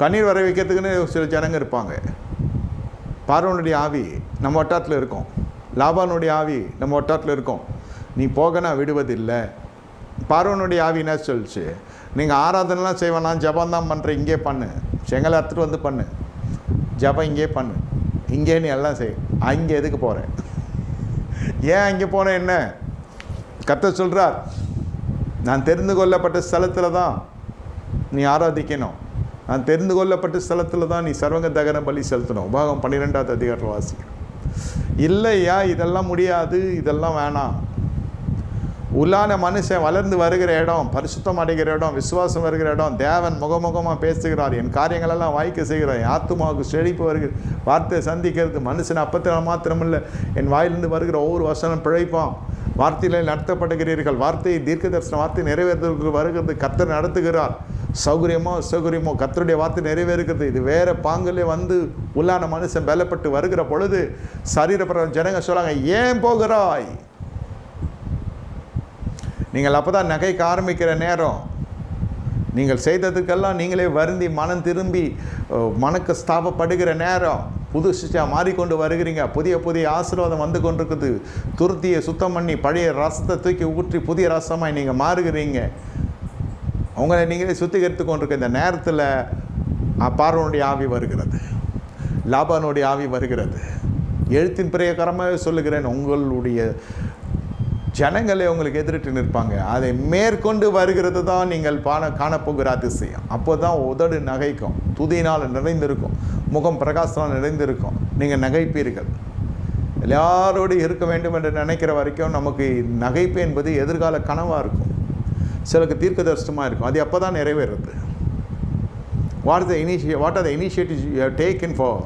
கண்ணீர் வர வைக்கிறதுக்குன்னு சில ஜனங்க இருப்பாங்க. பார்வனுடைய ஆவி நம்ம வட்டாரத்தில் இருக்கோம். லாபானுடைய ஆவி நம்ம வட்டாரத்தில் இருக்கோம். நீ போக நான் விடுவதில்லை. பார்வனுடைய ஆவி என்ன சொல்லிச்சு? நீங்கள் ஆராதனைலாம் செய்வேனா? ஜபம் தான் பண்ணுற இங்கே பண்ணு. செங்கலை எடுத்துகிட்டு வந்து பண்ணு. ஜபம் இங்கே பண்ணு. இங்கே நீ எல்லாம் செய். அங்கே எதுக்கு போகிறேன் ஏன் அங்கே போனேன் என்ன? கத்த சொல்கிறார் நான் தெரிந்து கொள்ளப்பட்ட ஸ்தலத்தில் தான் நீ ஆராதிக்கணும். நான் தெரிந்து கொள்ளப்பட்ட ஸ்தலத்தில் தான் நீ சர்வங்க தகன பலி செலுத்தணும். உபாகம் பன்னிரெண்டாவது அதிகாரம் வாசிக்கணும் இல்லையா இதெல்லாம் முடியாது இதெல்லாம் வேணாம். உள்ளான மனுஷன் வளர்ந்து வருகிற இடம் பரிசுத்தம் அடைகிற இடம் விசுவாசம் வருகிற இடம் தேவன் முகமுகமாக பேசுகிறார் என் காரியங்களெல்லாம் வாய்க்க செய்கிறார் என் ஆத்துமாவுக்கு செழிப்பு வருகிற வார்த்தையை சந்திக்கிறது மனுஷன் அப்பத்தில் மாத்திரமில்லை. என் வாயிலிருந்து வருகிற ஒவ்வொரு வசனம் பிழைப்பான். வார்த்தையில் நடத்தப்படுகிறீர்கள் வார்த்தையை தீர்க்க தரிசன வார்த்தை நிறைவேற்றுவதற்கு வருகிறது கர்த்தர் நடத்துகிறார். சௌகரியமோ சௌகரியமோ கத்தருடைய வார்த்தை நிறைவேறுகிறது. இது வேற பாங்கிலே வந்து உள்ளான மனுஷன் வேலைப்பட்டு வருகிற பொழுது சரீரப்பிரகாரம் ஜனங்க சொல்கிறாங்க ஏன் போகிறாய்? நீங்கள் அப்போ தான் நகைக்க ஆரம்பிக்கிற நேரம். நீங்கள் செய்ததுக்கெல்லாம் நீங்களே வருந்தி மனம் திரும்பி மனக்கு ஸ்தாபப்படுகிற நேரம். புது சிஷ்டியாக மாறிக்கொண்டு வருகிறீங்க. புதிய புதிய ஆசீர்வாதம் வந்து கொண்டிருக்குது. துருத்தியை சுத்தம் பண்ணி பழைய ரசத்தை தூக்கி ஊற்றி புதிய ரசமாய் நீங்கள் மாறுகிறீங்க. உங்களை நீங்களே சுத்திகரித்து கொண்டிருக்க இந்த நேரத்தில் பார்வனுடைய ஆவி வருகிறது. லாபானுடைய ஆவி வருகிறது. எழுத்தின் பிரகாரமாக சொல்லுகிறேன் உங்களுடைய ஜனங்களே உங்களுக்கு எதிரிட்டு நிற்பாங்க. அதை மேற்கொண்டு வருகிறது தான் நீங்கள் பான காணப்போகிற அதிசயம். அப்போ தான் உதடு நகைக்கும் துதியினால் நிறைந்திருக்கும் முகம் பிரகாசனால் நிறைந்திருக்கும். நீங்கள் நகைப்பீர்கள். எல்லாரோடு இருக்க வேண்டும் என்று நினைக்கிற வரைக்கும் நமக்கு நகைப்பு என்பது எதிர்கால கனவாக இருக்கும். சிலருக்கு தீர்க்கதரிசனமாக இருக்கும். அது அப்போ தான் நிறைவேறுறது what is the initia what are the initiative you take in for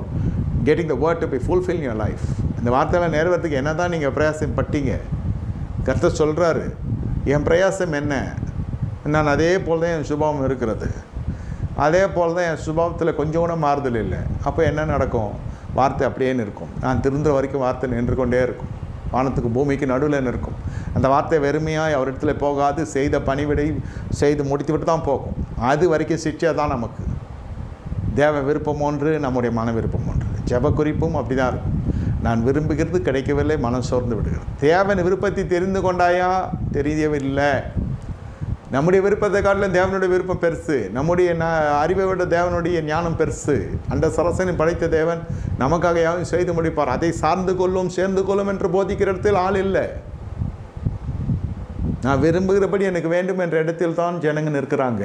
getting the word to be fulfil your life இந்த வார்த்தையெல்லாம் நிறைவேறதுக்கு என்ன தான் நீங்கள் பிரயாசம் பட்டீங்க கர்த்தர் சொல்கிறாரு என் பிரயாசம் என்ன? நான் அதே போல் தான் என் சுபாவம் இருக்கிறது. அதே போல் தான் என் சுபாவத்தில் கொஞ்சம் கூட மாறுதல் இல்லை. அப்போ என்ன நடக்கும்? வார்த்தை அப்படியே நிற்கும். நான் திருந்துற வரைக்கும் வார்த்தை நின்று கொண்டே இருக்கும். வானத்துக்கு பூமிக்கு நடுவில் நிற்கும். அந்த வார்த்தை வெறுமையாக அவரிடத்துல போகாது. செய்த பணிவிடை செய்து முடித்து விட்டு தான் போகும். அது வரைக்கும் சிக்ஷை தான் நமக்கு. தேவ விருப்பம் ஒன்று நம்முடைய மன விருப்பம் ஒன்று. ஜெப குறிப்பும் அப்படி தான் இருக்கும். நான் விரும்புகிறது கிடைக்கவில்லை மனம் சோர்ந்து விடுகிறது. தேவன் விருப்பத்தை தெரிந்து கொண்டாயா? தெரியவில்லை. நம்முடைய விருப்பத்தை காட்டிலும் தேவனுடைய விருப்பம் பெருசு. நம்முடைய ந அறிவை விட தேவனுடைய ஞானம் பெருசு. அந்த சரசனை படைத்த தேவன் நமக்காக யாவும் செய்து முடிப்பார். அதை சார்ந்து கொள்ளும் சேர்ந்து கொள்ளும் என்று போதிக்கிற இடத்தில் ஆள் இல்லை. நான் விரும்புகிறபடி எனக்கு வேண்டும் என்ற இடத்தில் தான் ஜனங்கள் நிற்கிறாங்க.